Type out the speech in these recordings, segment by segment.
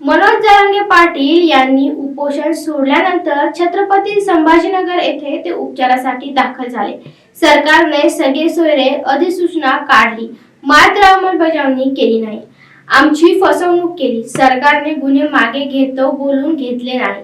मनोज जरांगे पाटील यांनी उपोषण सोडल्यानंतर छत्रपती संभाजीनगर येथे ते उपचारासाठी दाखल झाले. सरकारने सगळे सोयरे अधिसूचना काढली. मात्र अंमलबजावणी केली नाही. आमची फसवणूक केली. सरकारने गुन्हे मागे घेतो बोलून घेतले नाही.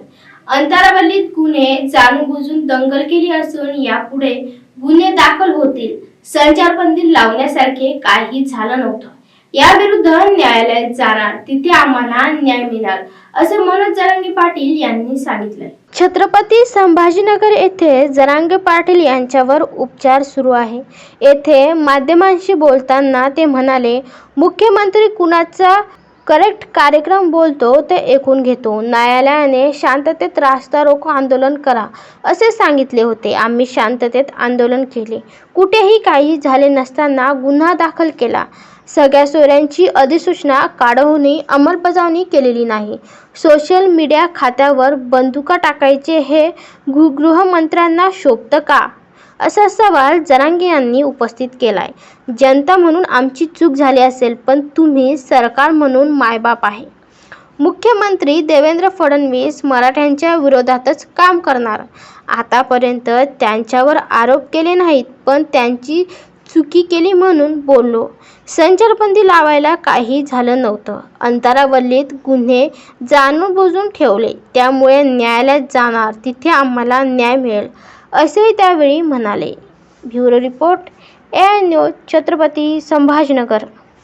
अंतरावलीत गुन्हे जाणून बुजून दंगल केली असून यापुढे गुन्हे दाखल होतील. संचारबंदी लावण्यासारखे काही झालं नव्हतं. याविरुद्ध न्यायालयात जाणार तिथे आम्हाला न्याय मिळणार असे मनोज जरांगे पाटील यांनी सांगितले. छत्रपती संभाजीनगर येथे जरांगे पाटील यांच्यावर उपचार सुरू आहे. येथे माध्यमांशी बोलताना ते म्हणाले मुख्यमंत्री कुणाचा करेक्ट कार्यक्रम बोलतो ते ऐकून घेतो. न्यायालयाने शांततेत रास्ता रोको आंदोलन करा असे सांगितले होते. आम्ही शांततेत आंदोलन केले. कुठेही काही झाले नसताना गुन्हा दाखल केला. सगळ्या सोयऱ्यांची अधिसूचना काढूनही अंमलबजावणी केलेली नाही. सोशल मीडिया खात्यावर बंदुका टाकायचे हे गृ गृहमंत्र्यांना शोभतं का? असा सवाल जरांगे यांनी उपस्थित केलाय. जनता म्हणून आमची चूक झाली असेल पण तुम्ही सरकार म्हणून मायबाप आहे. मुख्यमंत्री देवेंद्र फडणवीस मराठ्यांच्या विरोधातच काम करणार. आतापर्यंत त्यांच्यावर आरोप केले नाहीत पण त्यांची चुकी केली म्हणून बोललो. संचारबंदी लावायला काही झालं नव्हतं. अंतरावल्लीत गुन्हे जाणून बुजून ठेवले. त्यामुळे न्यायालयात जाणार तिथे आम्हाला न्याय मिळेल. असेही त्यावेळी म्हणाले. Bureau report A news Chhatrapati Sambhajinagar.